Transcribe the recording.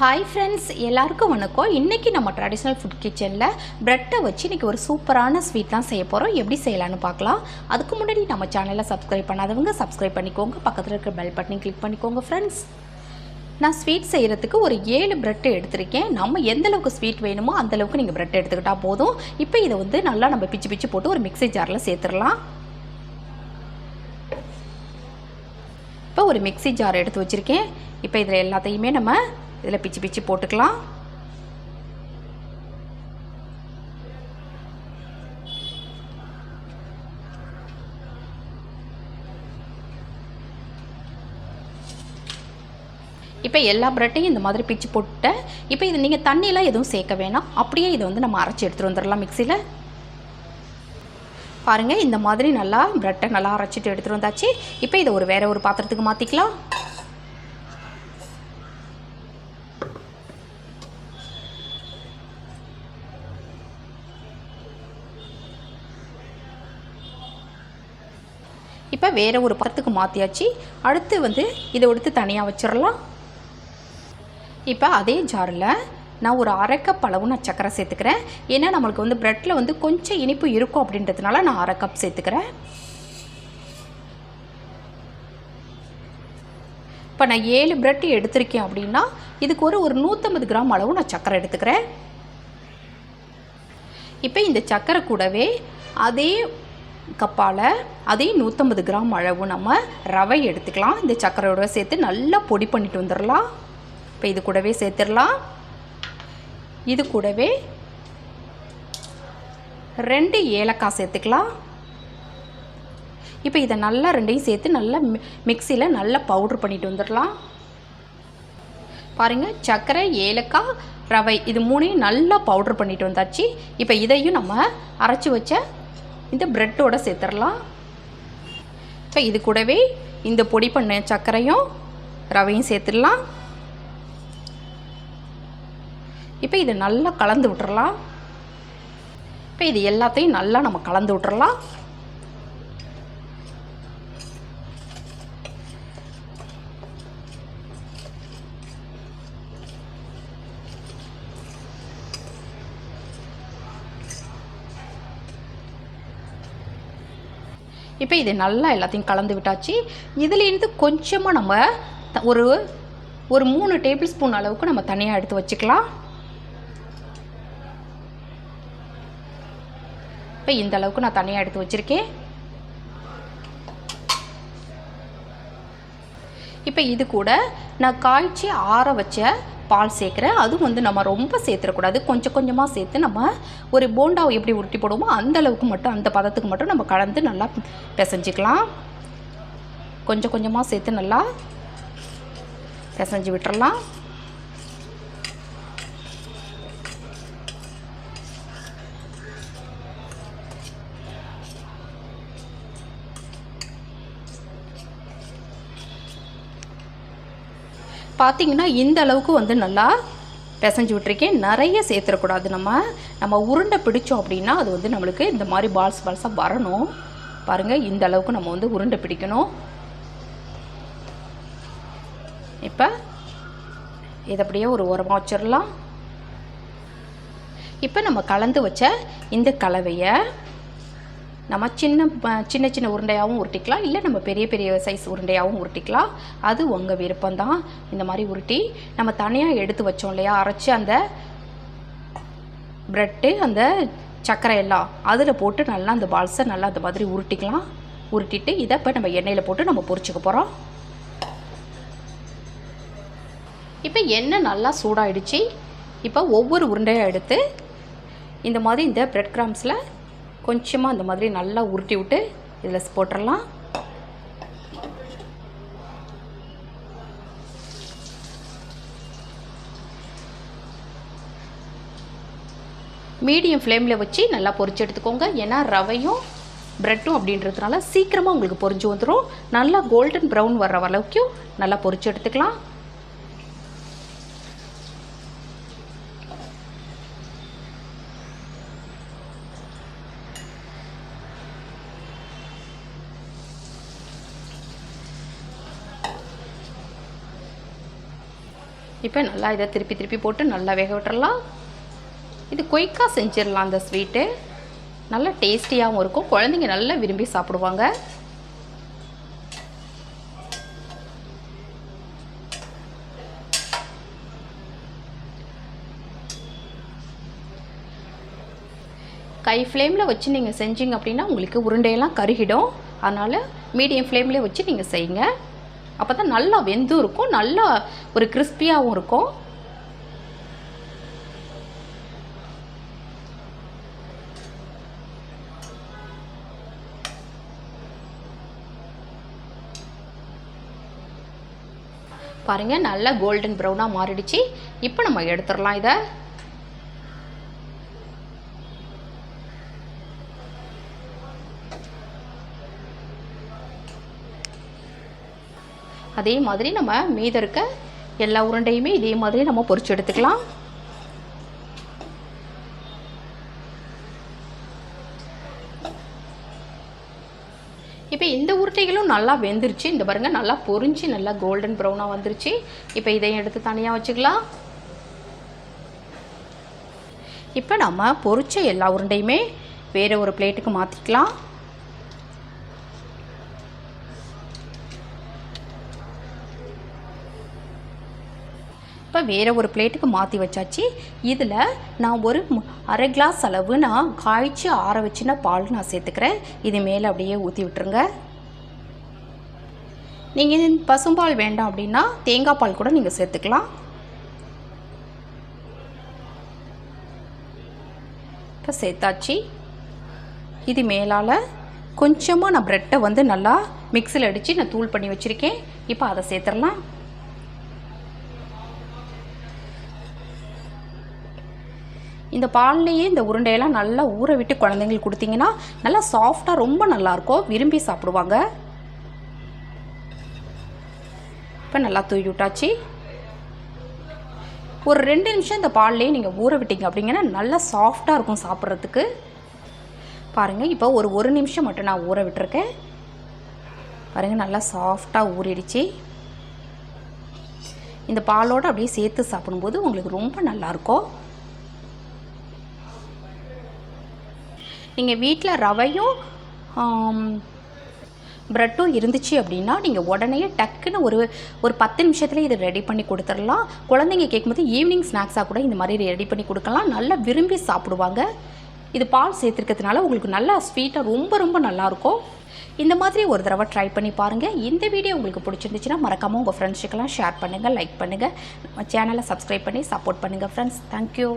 Hi friends எல்லாருக்கும் வணக்கம். இன்றைக்கி நம்ம ட்ரெடிஷ்னல் ஃபுட் கிச்சனில் ப்ரெட்டை வச்சு இன்றைக்கி ஒரு சூப்பரான ஸ்வீட் தான் செய்ய போகிறோம் எப்படி செய்யலான்னு பார்க்கலாம். அதுக்கு முன்னாடி நம்ம சேனலை சப்ஸ்கிரைப் பண்ணாதவங்க சப்ஸ்கிரைப் பண்ணிக்கோங்க. பக்கத்தில் இருக்கிற பெல் பட்டனையும் கிளிக் பண்ணிக்கோங்க ஃப்ரெண்ட்ஸ் நான் ஸ்வீட் செய்கிறதுக்கு ஒரு ஏழு ப்ரெட் எடுத்திருக்கேன். நம்ம எந்தளவுக்கு ஸ்வீட் வேணுமோ அந்தளவுக்கு நீங்கள் ப்ரெட் எடுத்துக்கிட்டால் போதும். இப்போ இதை வந்து நல்லா நம்ம பிச்சு பிச்சு போட்டு ஒரு மிக்ஸி ஜாரில் சேர்த்துடலாம். இப்போ ஒரு மிக்ஸி ஜார் எடுத்து வச்சுருக்கேன். இப்போ இதில் எல்லாத்தையுமே நம்ம இதில் பிச்சு பிச்சு போட்டுக்கலாம். இப்போ எல்லா ப்ரெட்டையும் இந்த மாதிரி பிச்சு போட்டுட்டேன் இப்போ இது நீங்கள் தண்ணியெலாம் எதுவும் சேர்க்க வேணாம். அப்படியே இதை வந்து நம்ம அரைச்சி எடுத்துகிட்டு வந்துடலாம் மிக்சியில் பாருங்கள் இந்த மாதிரி நல்லா ப்ரெட்டை நல்லா அரைச்சிட்டு எடுத்துகிட்டு வந்தாச்சு. இப்போ இதை ஒரு வேறு ஒரு பாத்திரத்துக்கு மாற்றிக்கலாம் இப்போ வேறு ஒரு பக்கத்துக்கு மாற்றியாச்சு அடுத்து வந்து இதை எடுத்து தனியாக வச்சிடலாம் இப்போ அதே ஜாரில் நான் ஒரு அரைக்கப் அளவு நான் சர்க்கரை சேர்த்துக்கிறேன். ஏன்னா நம்மளுக்கு வந்து ப்ரெட்டில் வந்து கொஞ்சம் இனிப்பு இருக்கும் அப்படின்றதுனால நான் அரை கப் சேர்த்துக்கிறேன். இப்போ நான் ஏழு ப்ரெட் எடுத்திருக்கேன் அப்படின்னா இதுக்கு ஒரு ஒரு நூற்றம்பது கிராம் அளவு நான் சர்க்கரை எடுத்துக்கிறேன். இப்போ இந்த சர்க்கரை கூடவே அதே கப்பால் அதையும் நூற்றம்பது கிராம் அளவு நம்ம ரவை எடுத்துக்கலாம். இந்த சர்க்கரையோட சேர்த்து நல்லா பொடி பண்ணிட்டு வந்துடலாம். இப்போ இது கூடவே சேர்த்துடலாம். இது கூடவே ரெண்டு ஏலக்காய் சேர்த்துக்கலாம். இப்போ இதை நல்லா ரெண்டையும் சேர்த்து நல்லா மிக்சியில் நல்லா பவுட்ரு பண்ணிட்டு வந்துடலாம். பாருங்கள் சர்க்கரை ஏலக்காய் ரவை இது மூணையும் நல்லா பவுட்ரு பண்ணிட்டு வந்தாச்சு. இப்போ இதையும் நம்ம அரைச்சி வச்ச இந்த ப்ரெட்டோடு சேர்த்துடலாம் இப்போ இது கூடவே இந்த பொடி பண்ண சர்க்கரையும் ரவையும் சேர்த்துடலாம் இப்போ இதை நல்லா கலந்து விட்டுறலாம் இப்போ இது எல்லாத்தையும் நல்லா நம்ம கலந்து விட்டுறலாம் இப்போ இது நல்லா எல்லாத்தையும் கலந்து விட்டாச்சு. இதுலேருந்து கொஞ்சமாக நம்ம ஒரு ஒரு மூணு டேபிள் ஸ்பூன் அளவுக்கு நம்ம தனியாக எடுத்து வச்சுக்கலாம். இப்போ இந்த அளவுக்கு நான் தனியாக எடுத்து வச்சுருக்கேன். இப்போ இது கூட நான் காய்ச்சி ஆற வச்ச பால் சேர்க்குறேன் அதுவும் வந்து நம்ம ரொம்ப சேர்த்துடக்கூடாது கொஞ்சம் கொஞ்சமாக சேர்த்து நம்ம ஒரு போண்டாவை எப்படி உருட்டி போடுவோமோ அந்த அளவுக்கு மட்டும் அந்த பதத்துக்கு மட்டும் நம்ம கலந்து நல்லா பிசைஞ்சிக்கலாம். கொஞ்சம் கொஞ்சமாக சேர்த்து நல்லா பிசைஞ்சு விட்டுறலாம். பார்த்தீங்கன்னா இந்த அளவுக்கு வந்து நல்லா பிசைஞ்சு விட்டுருக்கேன். நிறைய சேர்த்துடக்கூடாது நம்ம. நம்ம உருண்டை பிடிச்சோம் அப்படின்னா அது வந்து நம்மளுக்கு இந்த மாதிரி பால்ஸ் பால்ஸாக வரணும். பாருங்கள் இந்த அளவுக்கு நம்ம வந்து உருண்டை பிடிக்கணும். இப்போ இதை அப்படியே ஒரு உரமாக வச்சிடலாம். இப்போ நம்ம கலந்து வச்ச இந்த கலவையை நம்ம சின்ன ப- சின்ன சின்ன உருண்டையாகவும் உருட்டிக்கலாம். இல்லை நம்ம பெரிய பெரிய சைஸ் உருண்டையாகவும் உருட்டிக்கலாம். அது உங்கள் விருப்பம்தான். இந்த மாதிரி உருட்டி நம்ம தனியாக எடுத்து வச்சோம் இல்லையா? அரைச்சி அந்த ப்ரெட்டு அந்த சர்க்கரை எல்லாம் அதில் போட்டு நல்லா அந்த பால்ஸை நல்லா அந்த மாதிரி உருட்டிக்கலாம். உருட்டிட்டு இதை இப்போ நம்ம எண்ணெயில் போட்டு நம்ம பொரிச்சுக்க போகிறோம் இப்போ எண்ணெய் நல்லா சூடாயிடுச்சு. இப்போ ஒவ்வொரு உருண்டையாக எடுத்து இந்த மாதிரி இந்த ப்ரெட் கிராம்ஸில் கொஞ்சமாக அந்த மாதிரி நல்லா உருட்டி விட்டு இதில் போட்டுடலாம் மீடியம் ஃப்ளேமில் வச்சு நல்லா பொரிச்சு எடுத்துக்கோங்க. ஏன்னா ரவையும் ப்ரெட்டும் அப்படின்றதுனால சீக்கிரமாக உங்களுக்கு பொரிஞ்சு வந்துடும் நல்லா கோல்டன் ப்ரௌன் வர்ற அளவுக்கும் நல்லா பொரிச்சு எடுத்துக்கலாம். இப்போ நல்லா இதை திருப்பி திருப்பி போட்டு நல்லா வேக விட்டுறலாம். இது குயிக்காக செஞ்சிடலாம் அந்த ஸ்வீட்டு நல்லா டேஸ்டியாகவும் இருக்கும். குழந்தைங்க நல்லா விரும்பி சாப்பிடுவாங்க. கை ஃப்ளேமில் வச்சு நீங்கள் செஞ்சீங்க அப்படின்னா உங்களுக்கு உருண்டையெல்லாம் கருகிடும். அதனால் மீடியம் ஃப்ளேம்லேயே வச்சு நீங்கள் செய்யுங்க. அப்போ தான் நல்லா வெந்தும் இருக்கும் நல்லா ஒரு கிறிஸ்பியாகவும் இருக்கும். பாருங்கள் நல்லா கோல்டன் ப்ரௌனாக மாறிடுச்சு. இப்போ நம்ம எடுத்துடலாம் இதை. அதே மாதிரி நம்ம மீத இருக்க எல்லா உருண்டையுமே இதே மாதிரி நம்ம பொறிச்சு எடுத்துக்கலாம். இப்போ இந்த உருட்டைகளும் நல்லா வெந்துருச்சு. இந்த பாருங்கள் நல்லா பொரிஞ்சு நல்லா கோல்டன் ப்ரௌனாக வந்துருச்சு. இப்போ இதையும் எடுத்து தனியாக வச்சுக்கலாம். இப்போ நம்ம பொரிச்ச எல்லா உருண்டையுமே வேறு ஒரு பிளேட்டுக்கு மாற்றிக்கலாம் இப்போ வேறு ஒரு பிளேட்டுக்கு மாற்றி வச்சாச்சு. இதில் நான் ஒரு அரை கிளாஸ் அளவு நான் காய்ச்சி ஆற வச்சுன பால் நான் சேர்த்துக்கிறேன். இது மேலே அப்படியே ஊற்றி விட்டுருங்க. நீங்கள் பசும்பால் வேண்டாம் அப்படின்னா தேங்காய் பால் கூட நீங்கள் சேர்த்துக்கலாம். இப்போ சேர்த்தாச்சு. இது மேலால் கொஞ்சமாக நான் ப்ரெட்டை வந்து நல்லா மிக்சியில் அடித்து நான் தூள் பண்ணி வச்சுருக்கேன். இப்போ அதை சேர்த்துடலாம். இந்த பால்லையே இந்த உருண்டையெல்லாம் நல்லா ஊற விட்டு குழந்தைங்களுக்கு கொடுத்தீங்கன்னா நல்லா சாஃப்டாக ரொம்ப நல்லாயிருக்கும் விரும்பி சாப்பிடுவாங்க. இப்போ நல்லா தூவி விட்டாச்சு. ஒரு ரெண்டு நிமிஷம் இந்த பால்லையே நீங்கள் ஊற விட்டீங்க அப்படிங்கன்னா நல்லா சாஃப்டாக இருக்கும் சாப்பிட்றதுக்கு. பாருங்கள் இப்போ ஒரு ஒரு நிமிஷம் மட்டும் நான் ஊற விட்டுருக்கேன். பாருங்கள் நல்லா சாஃப்டாக ஊறிடுச்சு. இந்த பாலோடு அப்படியே சேர்த்து சாப்பிடும்போது உங்களுக்கு ரொம்ப நல்லாயிருக்கும் நீங்கள் வீட்டில் ரவையும் ப்ரெட்டும் இருந்துச்சு அப்படின்னா நீங்கள் உடனே டக்குன்னு ஒரு ஒரு பத்து நிமிஷத்தில் இதை ரெடி பண்ணி கொடுத்துடலாம். குழந்தைங்க கேட்கும்போது ஈவினிங் ஸ்நாக்ஸாக கூட இந்த மாதிரி ரெடி பண்ணி கொடுக்கலாம். நல்லா விரும்பி சாப்பிடுவாங்க. இது பால் சேர்த்துருக்கிறதுனால உங்களுக்கு நல்லா ஸ்வீட்டாக ரொம்ப ரொம்ப நல்லாயிருக்கும் இந்த மாதிரி ஒரு தடவை ட்ரை பண்ணி பாருங்கள் இந்த வீடியோ உங்களுக்கு பிடிச்சிருந்துச்சுன்னா மறக்காமல் உங்கள் ஃப்ரெண்ட்ஸுக்கெல்லாம் ஷேர் பண்ணுங்கள் லைக் பண்ணுங்கள் நம்ம சேனலை சப்ஸ்கிரைப் பண்ணி சப்போர்ட் பண்ணுங்கள் ஃப்ரெண்ட்ஸ் தேங்க்யூ